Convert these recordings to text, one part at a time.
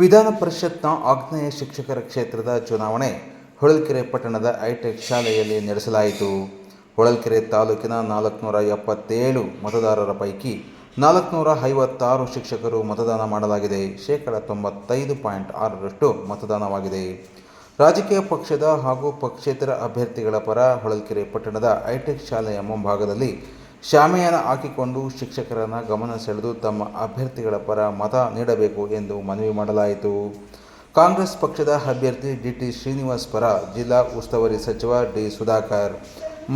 ವಿಧಾನ ಪರಿಷತ್ನ ಆಗ್ನೇಯ ಶಿಕ್ಷಕರ ಕ್ಷೇತ್ರದ ಚುನಾವಣೆ ಹೊಳಲ್ಕೆರೆ ಪಟ್ಟಣದ ಐಟೆಕ್ ಶಾಲೆಯಲ್ಲಿ ನಡೆಸಲಾಯಿತು. ಹೊಳಲ್ಕೆರೆ ತಾಲೂಕಿನ ನಾಲ್ಕುನೂರ ಎಪ್ಪತ್ತೇಳು ಮತದಾರರ ಪೈಕಿ ನಾಲ್ಕುನೂರ ಐವತ್ತಾರು ಶಿಕ್ಷಕರು ಮತದಾನ ಮಾಡಲಾಗಿದೆ. ಶೇಕಡ ತೊಂಬತ್ತೈದು ಪಾಯಿಂಟ್ ಆರರಷ್ಟು ಮತದಾನವಾಗಿದೆ. ರಾಜಕೀಯ ಪಕ್ಷದ ಹಾಗೂ ಪಕ್ಷೇತರ ಅಭ್ಯರ್ಥಿಗಳ ಪರ ಹೊಳಲ್ಕೆರೆ ಪಟ್ಟಣದ ಐಟೆಕ್ ಶಾಲೆಯ ಮುಂಭಾಗದಲ್ಲಿ ಶಾಮಿಯಾನ ಹಾಕಿಕೊಂಡು ಶಿಕ್ಷಕರನ್ನು ಗಮನ ಸೆಳೆದು ತಮ್ಮ ಅಭ್ಯರ್ಥಿಗಳ ಪರ ಮತ ನೀಡಬೇಕು ಎಂದು ಮನವಿ ಮಾಡಲಾಯಿತು. ಕಾಂಗ್ರೆಸ್ ಪಕ್ಷದ ಅಭ್ಯರ್ಥಿ ಡಿಟಿ ಶ್ರೀನಿವಾಸ್ ಪರ ಜಿಲ್ಲಾ ಉಸ್ತುವಾರಿ ಸಚಿವ ಡಿ ಸುಧಾಕರ್,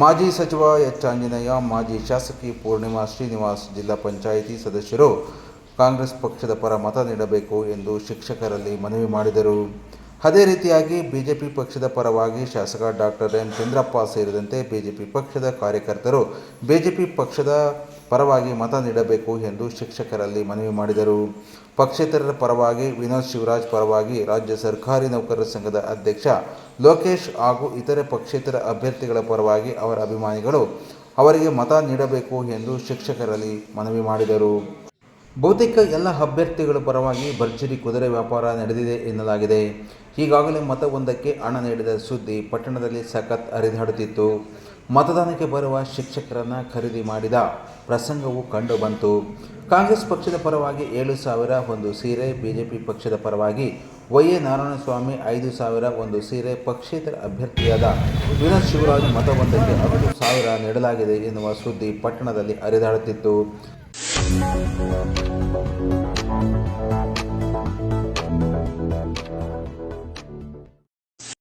ಮಾಜಿ ಸಚಿವ ಎಚ್ ಆಂಜನೇಯ, ಮಾಜಿ ಶಾಸಕಿ ಪೂರ್ಣಿಮಾ ಶ್ರೀನಿವಾಸ್, ಜಿಲ್ಲಾ ಪಂಚಾಯಿತಿ ಸದಸ್ಯರು ಕಾಂಗ್ರೆಸ್ ಪಕ್ಷದ ಪರ ಮತ ನೀಡಬೇಕು ಎಂದು ಶಿಕ್ಷಕರಲ್ಲಿ ಮನವಿ ಮಾಡಿದರು. ಅದೇ ರೀತಿಯಾಗಿ ಬಿಜೆಪಿ ಪಕ್ಷದ ಪರವಾಗಿ ಶಾಸಕ ಡಾಕ್ಟರ್ ಎಂ ಚಂದ್ರಪ್ಪ ಸೇರಿದಂತೆ ಬಿಜೆಪಿ ಪಕ್ಷದ ಕಾರ್ಯಕರ್ತರು ಬಿಜೆಪಿ ಪಕ್ಷದ ಪರವಾಗಿ ಮತ ನೀಡಬೇಕು ಎಂದು ಶಿಕ್ಷಕರಲ್ಲಿ ಮನವಿ ಮಾಡಿದರು. ಪಕ್ಷೇತರರ ಪರವಾಗಿ ವಿನೋದ್ ಶಿವರಾಜ್ ಪರವಾಗಿ ರಾಜ್ಯ ಸರ್ಕಾರಿ ನೌಕರರ ಸಂಘದ ಅಧ್ಯಕ್ಷ ಲೋಕೇಶ್ ಹಾಗೂ ಇತರೆ ಪಕ್ಷೇತರ ಅಭ್ಯರ್ಥಿಗಳ ಪರವಾಗಿ ಅವರ ಅಭಿಮಾನಿಗಳು ಅವರಿಗೆ ಮತ ನೀಡಬೇಕು ಎಂದು ಶಿಕ್ಷಕರಲ್ಲಿ ಮನವಿ ಮಾಡಿದರು. ಬಹುತೇಕ ಎಲ್ಲ ಅಭ್ಯರ್ಥಿಗಳ ಪರವಾಗಿ ಭರ್ಜರಿ ಕುದುರೆ ವ್ಯಾಪಾರ ನಡೆದಿದೆ ಎನ್ನಲಾಗಿದೆ. ಈಗಾಗಲೇ ಮತವೊಂದಕ್ಕೆ ಹಣ ನೀಡಿದ ಸುದ್ದಿ ಪಟ್ಟಣದಲ್ಲಿ ಸಖತ್ ಹರಿದಾಡುತ್ತಿತ್ತು. ಮತದಾನಕ್ಕೆ ಬರುವ ಶಿಕ್ಷಕರನ್ನು ಖರೀದಿ ಮಾಡಿದ ಪ್ರಸಂಗವು ಕಂಡುಬಂತು. ಕಾಂಗ್ರೆಸ್ ಪಕ್ಷದ ಪರವಾಗಿ ಏಳು ಸಾವಿರ ಒಂದು ಸೀರೆ, ಬಿಜೆಪಿ ಪಕ್ಷದ ಪರವಾಗಿ ವೈ ಎ ನಾರಾಯಣಸ್ವಾಮಿ ಐದು ಸಾವಿರ ಒಂದು ಸೀರೆ ಪಕ್ಷೇತರ ಅಭ್ಯರ್ಥಿಯಾದ ವಿನೋದ್ ಶಿವರಾಜ್ ಮತವೊಂದಕ್ಕೆ ಹತ್ತು ಸಾವಿರ ನೀಡಲಾಗಿದೆ ಎನ್ನುವ ಸುದ್ದಿ ಪಟ್ಟಣದಲ್ಲಿ ಹರಿದಾಡುತ್ತಿತ್ತು.